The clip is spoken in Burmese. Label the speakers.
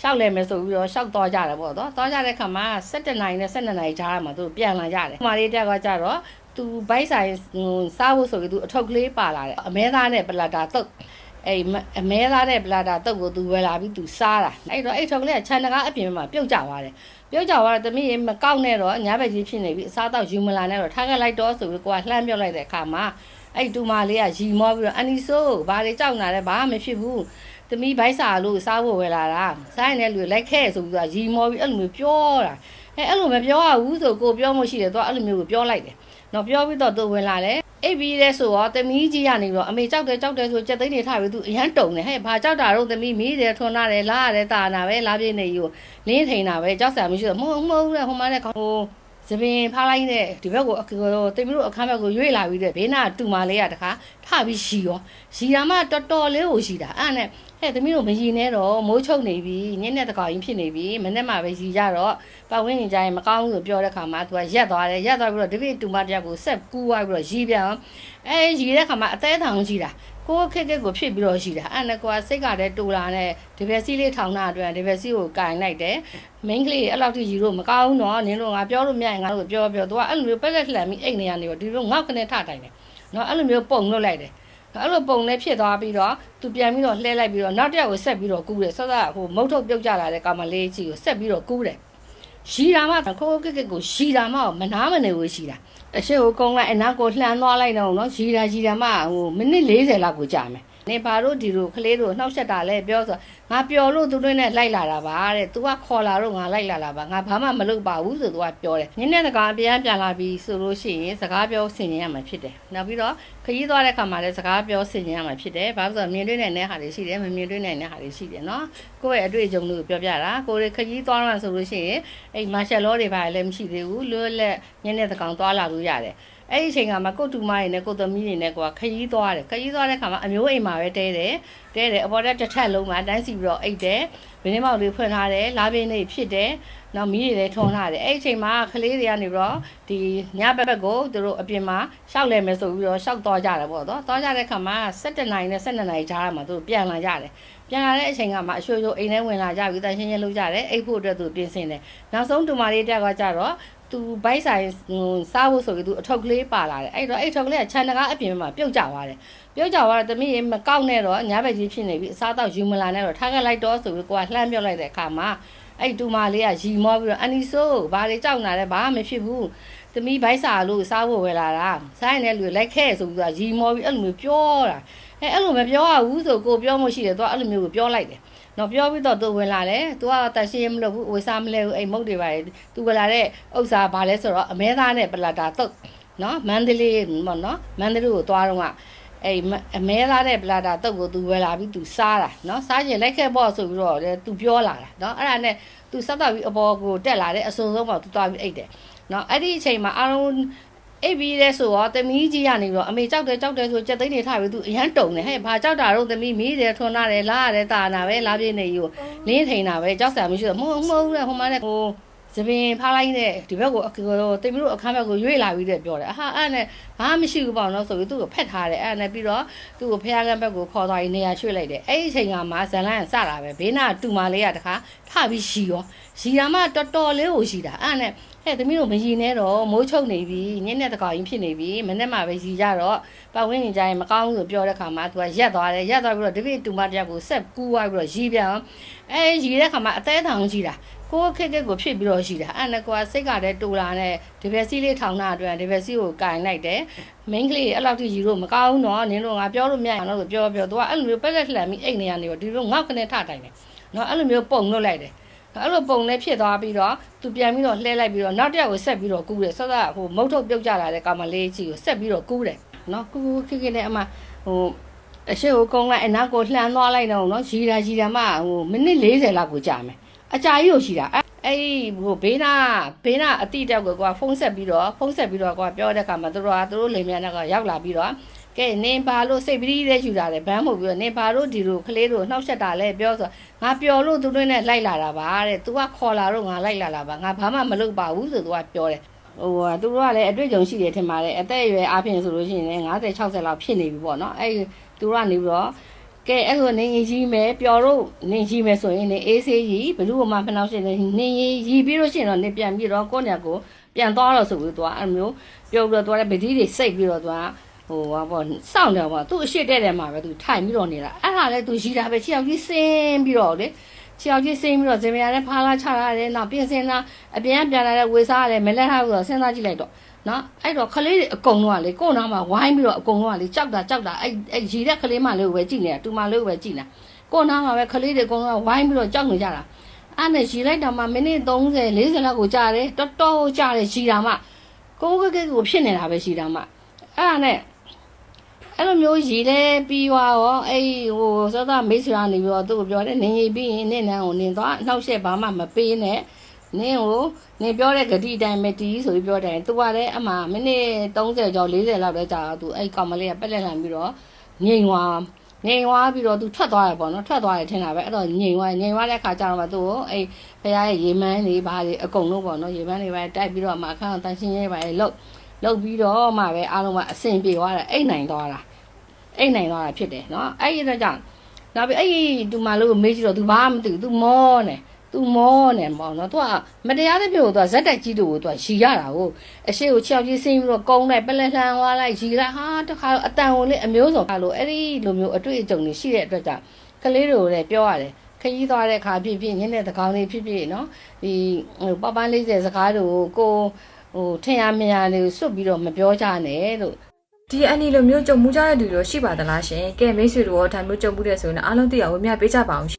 Speaker 1: ရှောက်လဲမယ်ဆိုပြီးတော့ရှောက်သွားကြတယ်ပေါ့နော်သွားကြတဲ့ခါမှာ7နိုင်နဲ့12နိုင်ကြားမှာသူတို့ပြန်လာကြတယ်။မာလေးတယောက်ကကြတော့သူဘိုက်ဆိုင်ဟိုစားဖို့ဆိုပြီးသူအထုပ်ကလေးပါလာတယ်။အမဲသားနဲ့ပလာတာတုတ်အဲ့မအမဲသားနဲ့ပလာတာတုတ်ကိုသူဝယ်လာပြီးသူစားတာ။အဲ့တော့အဲ့ထုပ်ကလေးကခြံတကားအပြင်မှာပြုတ်ကျသွားတယ်။ပြုတ်ကျသွားတော့တမီးရေမကောက်နဲ့တော့ညာဘက်ကြီးဖြစ်နေပြီအစားတော့ယူမလာနဲ့တော့ထားခဲ့လိုက်တော့ဆိုပြီးကိုကလှမ်းပြောလိုက်တဲ့အခါမှာအဲ့တူမလေးကရီမောပြီးတော့အန်နီဆိုးဘာတွေကြောက်နေလဲဘာမှမဖြစ်ဘူး။ တမီးဘိုက်စာလို့စားဖို့ဝယ်လာတာစားရင်လည်းလူလိုက်ခဲ့ဆိုပြီးတော့ရီမောပြီးအဲ့လိုမျိုးပြောတာအဲအဲ့လိုမပြောရဘူးဆိုကိုပြောမှရှိတယ်သူကအဲ့လိုမျိုးကိုပြောလိုက်တယ်နော်ပြောပြီးတော့သူဝင်လာတယ်အိပ်ပြီးလဲဆိုတော့တမီးကြီးကနေပြီးတော့အမေကြောက်တယ်ကြောက်တယ်ဆိုကြက်သိန်းနေထားပြီးသူအရန်တုံတယ်ဟဲ့ဘာကြောက်တာတော့တမီးမီးတယ်ထွန်းလာတယ်လာရတယ်တာနာပဲလာပြည့်နေကြီးကိုလင်းထိန်တာပဲကြောက်စရာမရှိတော့မဟုတ်မဟုတ်လေဟိုမှာလည်းဟိုသပင်ဖားလိုက်တဲ့ဒီဘက်ကိုအကိုတိမ်မလို့အခန်းဘက်ကိုရွေ့လာပြီးတဲ့ဘေးနာတူမလေးကတခါထပြီးရှီရောရှီတာမှတော်တော်လေးကိုရှီတာအဲ့နဲ့ ဟဲ့သမီးတို့မရီနဲ့တော့မိုးချုပ်နေပြီညနေတကောင်ကြီးဖြစ်နေပြီမနေ့မှပဲရီကြတော့ပတ်ဝန်းကျင်ကြရင်မကောင်းဘူးဆိုပြောတဲ့ခါမှာသူကရက်သွားတယ်ရက်သွားပြီးတော့ဒီပြတူမတယောက်ကိုဆက်ကူးသွားပြီးတော့ရီပြန်အဲရီတဲ့ခါမှာအသေးထောင်ကြီးတာကိုခက်ခက်ကိုဖြစ်ပြီးတော့ရှိတာအဲ့နဲ့ကွာစိတ်ကတည်းတူလာနဲ့ဒီဘက်စီးလေးထောင်တာအတွက်ဒီဘက်စီးကိုကင်လိုက်တယ်မိန်းကလေးအဲ့လောက်ထိရီလို့မကောင်းတော့နင်းတို့ငါပြောလို့မရရင်ငါတို့ပြောပြောသူကအဲ့လိုမျိုးပက်လက်လှန်ပြီးအိတ်နေရနေတော့ဒီလိုငေါက်ခနဲ့ထထိုင်တယ်နော်အဲ့လိုမျိုးပုံလွတ်လိုက်တယ် အဲ့လိုပုံလေးဖြစ်သွားပြီးတော့သူပြန်ပြီးတော့လှဲလိုက်ပြီးတော့နောက်တစ်ယောက်ကိုဆက်ပြီးတော့ကူးတယ်ဆော့ဆော့ဟိုမုတ်ထုတ်ပြုတ်ကြလာတဲ့ကောင်မလေးကြီးကိုဆက်ပြီးတော့ကူးတယ်ရီတာမှခိုးခိုးကက်ကက်ကိုရီတာမှမနာမနေဘူးရှိတာအရှိကိုကုန်းလိုက်အနောက်ကိုလှမ်းသွားလိုက်တော့နော်ရီတာရီတာမှဟိုမိနစ်40လောက်ကိုကြာမယ် နေပါတို့ဒီလိုကလေးတို့နှောက်ချက်တာလဲပြောဆိုငါပျော်လို့သူတို့နဲ့လိုက်လာတာပါတဲ့ तू ကခေါ်လာတော့ငါလိုက်လာတာပါငါဘာမှမလုပ်ပါဘူးဆို तू ကပြောတယ်ညနေတကာပြန်ပြန်လာပြီးဆိုလို့ရှိရင်စကားပြောဆင်ញင်ရမှာဖြစ်တယ်နောက်ပြီးတော့ခရီးသွားတဲ့ခါမှာလည်းစကားပြောဆင်ញင်ရမှာဖြစ်တယ်ဘာလို့ဆိုတော့မြင်တွေ့နိုင်တဲ့ဟာတွေရှိတယ်မမြင်တွေ့နိုင်တဲ့ဟာတွေရှိတယ်နော်ကိုယ့်ရဲ့အတွေ့အကြုံတွေကိုပြောပြတာကိုယ်ခရီးသွားမှဆိုလို့ရှိရင်အဲ့မာရှယ်လောတွေပါလည်းမရှိသေးဘူးလွတ်လက်ညနေတကောင်သွားလာလို့ရတယ် အဲ့ဒီအချိန်ကမှကိုတူမရင်းနဲ့ကိုသမီးတွေနဲ့ကွာခရီးသွားတယ်ခရီးသွားတဲ့ခါမှာအမျိုးအိမ်မှာပဲတဲတယ်တဲတယ်အပေါ်တက်တစ်ထက်လုံးမှာတန်းစီပြီးတော့အိတ်တယ်ဗင်းမောက်လေးဖွင့်ထားတယ်လာပင်းလေးဖြစ်တယ်နောက်မီးတွေလည်းထွန်းထားတယ်အဲ့ဒီအချိန်မှာကလေးတွေကနေပြီးတော့ဒီညဘက်ဘက်ကိုသူတို့အပြင်မှာရှောက်လဲမယ်ဆိုပြီးတော့ရှောက်သွားကြတယ်ပေါ့နော်သွားကြတဲ့ခါမှာ7နိုင်နဲ့12နိုင်ကြားမှာသူတို့ပြန်လာကြတယ်ပြန်လာတဲ့အချိန်ကမှအရှိုးရှိုးအိမ်ထဲဝင်လာကြပြီးတန်ရှင်းရှင်းလုပ်ကြတယ်အိတ်ဖို့အတွက်သူပြင်ဆင်တယ်နောက်ဆုံးတူမလေးတယောက်ကကြတော့ သူဘိုက်ဆိုင်ဟိုစားဖို့ဆိုပြီးသူအထုပ်ကလေးပါလာတယ်အဲ့တော့အဲ့ထုပ်ကလေးကခြံတကားအပြင်မှာပြုတ်ကျသွားတယ်ပြုတ်ကျသွားတော့တမီးရေမကောက်နဲ့တော့ညာဘက်ကြီးဖြစ်နေပြီအစားတော့ယူမလာနဲ့တော့ထားခဲ့လိုက်တော့ဆိုပြီးကိုကလှမ်းပြောလိုက်တဲ့အခါမှာအဲ့တူမလေးကရီမောပြီးတော့အန်နီဆိုးဘာတွေကြောက်နေလဲဘာမှမဖြစ်ဘူးသမီးဘိုက်စာလို့စားဖို့ဝယ်လာတာစားရင်လည်းလူလိုက်ခဲ့ဆိုပြီးတော့ရီမောပြီးအဲ့လိုမျိုးပြောတာအဲအဲ့လိုမပြောရဘူးဆိုကိုပြောမှရှိတယ်သူကအဲ့လိုမျိုးကိုပြောလိုက်တယ် နော်ပြောပြီးတော့သူဝင်လာတယ်သူကတန်ရှင်းမလုပ်ဘူးဝေစားမလဲဘူးအိမ်မုတ်တွေပါလေသူဝင်လာတဲ့ဥစ္စာဘာလဲဆိုတော့အမဲသားနဲ့ပလာတာတုတ်နော်မန္တလေးပေါ့နော်မန္တလေးကိုသွားတော့ကအဲ့အမဲသားတဲ့ပလာတာတုတ်ကိုသူဝယ်လာပြီးသူစားတာနော်စားချင်လိုက်ခဲ့ပေါ့ဆိုပြီးတော့လေသူပြောလာတာနော်အဲ့ဒါနဲ့သူစက်တော့ပြီးအပေါ်ကိုတက်လာတဲ့အစုံဆုံးပေါ့သူသွားပြီးအိတ်တယ်နော်အဲ့ဒီအချိန်မှာအားလုံး အိပ်ပြီးလဲဆိုတော့တမီးကြီးကနေပြီးတော့အမေကြောက်တယ်ကြောက်တယ်ဆိုကြက်သိန်းနေထားပြီးသူအရန်တုံတယ်ဟဲ့ဘာကြောက်တာတော့တမီးမီးတယ်ထွန်းလာတယ်လာရတယ်တာနာပဲလာပြည့်နေကြီးကိုလင်းထိန်တာပဲကြောက်စရာမရှိတော့မဟုတ်မဟုတ်လေဟိုမှာလည်းဟိုသပင်ဖားလိုက်တဲ့ဒီဘက်ကိုအကိုတိမ်မလို့အခန်းဘက်ကိုရွေ့လာပြီးတဲ့ပြောတယ်အဟာအဲ့နဲ့ဘာမှမရှိဘူးပေါ့နော်ဆိုပြီးသူ့ကိုဖက်ထားတယ်အဲ့နဲ့ပြီးတော့သူ့ကိုဖះကန်းဘက်ကိုခေါ်သွားပြီးနေရာရွှေ့လိုက်တယ်အဲ့ဒီအချိန်ကမှဇန်လန်းစတာပဲဘေးနာတူမလေးကတခါထပြီးရှီရောရှီတာမှတော်တော်လေးကိုရှီတာအဲ့နဲ့ ဟဲ့သမီးတို့မရီနဲ့တော့မိုးချုပ်နေပြီညနေတကောင်ကြီးဖြစ်နေပြီမနေ့မှပဲရီကြတော့ပတ်ဝန်းကျင်ကြရင်မကောင်းဘူးဆိုပြောတဲ့ခါမှာသူကရက်သွားတယ်ရက်သွားပြီးတော့ဒီပြတူမတယောက်ကိုဆက်ကူးသွားပြီးတော့ရီပြန်အဲရီတဲ့ခါမှာအသေးထောင်ကြီးတာကိုခက်ခက်ကိုဖြစ်ပြီးတော့ရှိတာအဲ့နဲ့ကွာစိတ်ကတည်းတူလာနဲ့ဒီဘက်စီးလေးထောင်တာအတွက်ဒီဘက်စီးကိုကင်လိုက်တယ်မိန်းကလေးအဲ့လောက်ထိရီလို့မကောင်းတော့နင်းတို့ငါပြောလို့မရအောင်လို့ပြောပြောသူကအဲ့လိုမျိုးပက်လက်လှန်ပြီးအိတ်နေရနေတော့ဒီလိုငေါက်ခနဲ့ထထိုင်တယ်နော်အဲ့လိုမျိုးပုံလွတ်လိုက်တယ် အဲ့လိုပုံလေးဖြစ်သွားပြီးတော့သူပြန်ပြီးတော့လှဲလိုက်ပြီးတော့နောက်တစ်ယောက်ကိုဆက်ပြီးတော့ကူးတယ်ဆော့ဆော့ဟိုမုတ်ထုတ်ပြုတ်ကြလာတဲ့ကောင်မလေးကြီးကိုဆက်ပြီးတော့ကူးတယ်နော်ကူးခိခိနဲ့အမဟိုအရှိကိုကုန်းလိုက်အနောက်ကိုလှမ်းသွားလိုက်တော့နော်ရီတာရီတာမှဟိုမိနစ်40လောက်ကိုကြာမယ်အကြာကြီးကိုရှိတာအဲ့ဟိုဘေးနာဘေးနာအတိတက်ကိုကွာဖုန်းဆက်ပြီးတော့ဖုန်းဆက်ပြီးတော့ကွာပြောတဲ့ခါမှာသူတို့ကသူတို့လိမ်မြန်တဲ့ကရောက်လာပြီးတော့ ကဲနင်ဘာလို့စိတ်ပရိတဲ့ယူတာလဲဘန်းမှုပြီးတော့နင်ဘာလို့ဒီလိုကလေးတို့နှောက်ချက်တာလဲပြောဆိုငါပျော်လို့သူတို့နဲ့လိုက်လာတာပါတဲ့ तू ကခေါ်လာတော့ငါလိုက်လာတာပါငါဘာမှမလုပ်ပါဘူးဆို तू ကပြောတယ်ဟိုသူတို့ကလည်းအတွေ့အကြုံရှိတယ်ထင်ပါတယ်အသက်အရွယ်အားဖြင့်ဆိုလို့ရှိရင်လည်း50 60လောက်ဖြစ်နေပြီပေါ့နော်အဲ့သူတို့ကနေပြီးတော့ကကဲအဲ့ဆိုနေရင်ကြီးမယ်ပျော်တော့နေကြီးမယ်ဆိုရင်နေအေးဆေးကြီးဘလူးကမှဖနှောက်ရှင်နေနေရင်ကြီးပြီးလို့ရှိရင်တော့နေပြန်ပြီးတော့ကိုယ့်ညကိုပြန်သွားတော့ဆိုပြီးတော့အဲ့မျိုးပြုတ်ပြီးတော့သွားတဲ့ပတိတွေစိတ်ပြီးတော့သွား ဟိုဟာပေါ့စောင့်တယ်ပေါ့သူ့အရှိတဲ့တယ်မှာပဲသူထိုင်ပြီးတော့နေတာအဲ့ဒါလည်းသူရီတာပဲချီအောင်ကြီးစင်းပြီးတော့လေချီအောင်ကြီးစင်းပြီးတော့ဇင်မယာနဲ့ဖားလာချလာတယ်နောက်ပြင်စင်လာအပြန်ပြန်လာတဲ့ဝေစားရတယ်မလဲထားပြီးတော့စဉ်းစားကြည့်လိုက်တော့နော်အဲ့တော့ခလေးတွေအကုန်လုံးကလေကိုယ်နာမှာဝိုင်းပြီးတော့အကုန်လုံးကလေကြောက်တာကြောက်တာအဲ့အဲ့ရီတဲ့ခလေးမလေးကိုပဲကြည့်နေတာတူမလေးကိုပဲကြည့်နေတာကိုယ်နာမှာပဲခလေးတွေအကုန်လုံးကဝိုင်းပြီးတော့ကြောက်နေကြတာအဲ့နဲ့ရီလိုက်တော့မှမိနစ်30 40လောက်ကိုကြာတယ်တော်တော်ကြာတယ်ရီတာမှကိုယ်ကကဲကိုဖြစ်နေတာပဲရီတာမှအဲ့ဒါနဲ့ အဲ့လိုမျိုးရည်လဲပြီးသွားရောအဲ့ဟိုစောသားမိတ်ဆွေကနေပြီးတော့သူ့ကိုပြောတယ်နင်ရည်ပြီးရင်နင့်နန်းကိုနင်သွားနှောက်ရှက်ဘာမှမပေးနဲ့နင်ကိုနင်ပြောတဲ့ဂတိအတိုင်းပဲတီးဆိုပြီးပြောတယ်သူကလည်းအမှမိနစ်30ကျော်40လောက်လဲကြာတော့သူအဲ့ကောင်မလေးကပက်လက်လှန်ပြီးတော့ငိန်သွားငိန်သွားပြီးတော့သူထွက်သွားတယ်ပေါ့နော်ထွက်သွားတယ်ထင်တာပဲအဲ့တော့ငိန်သွားငိန်သွားတဲ့အခါကျတော့မှသူ့ကိုအဲ့ဘုရားရဲ့ရေမန်းတွေဘာတွေအကုန်လုံးပေါ့နော်ရေမန်းတွေပဲတိုက်ပြီးတော့မှအခန်းတန်ရှင်းရေးပါလေလှုပ်လှုပ်ပြီးတော့မှပဲအားလုံးကအဆင်ပြေသွားတယ်အိတ်နိုင်သွားတာ အိတ်နိုင်သွားတာဖြစ်တယ်เนาะအဲ့ဒီတော့ကြောင့်နောက်ပြီးအဲ့ဒီသူမလို့မေးကြည့်တော့ तू ဘာမှမသိဘူး तू မောနေ तू မောနေပေါ့နော် तू ကမတရားတဲ့ပြုတ်ကို तू ဇက်တက်ကြီးတို့ကို तू ရီရတာကိုအရှိကိုချောက်ကြီးဆင်းပြီးတော့ကုန်းလိုက်ပလက်လှန်သွားလိုက်ရီလိုက်ဟာတခါအတန်ကိုလေအမျိုးစုံခါလို့အဲ့ဒီလိုမျိုးအတွေ့အကြုံတွေရှိတဲ့အတွက်ကြောင့်ကလေးတွေကိုလည်းပြောရတယ်ခကြီးသွားတဲ့ခါဖြစ်ဖြစ်ညနေတကောင်လေးဖြစ်ဖြစ်เนาะဒီဟိုပပန်း40စကားတွေကိုကိုဟိုထင်ရမြင်ရလေးစွတ်ပြီးတော့မပြောကြနဲ့လို့
Speaker 2: ဒီအန်ဒီလိုမျိုးကြုံမှုကြတဲ့လူတွေရှိပါသလားရှင်ကဲမိတ်ဆွေတို့ရောဒါမျိုးကြုံမှုတဲ့ဆိုရင်အားလုံးသိအောင်ဝေမျှပေးကြပါအောင်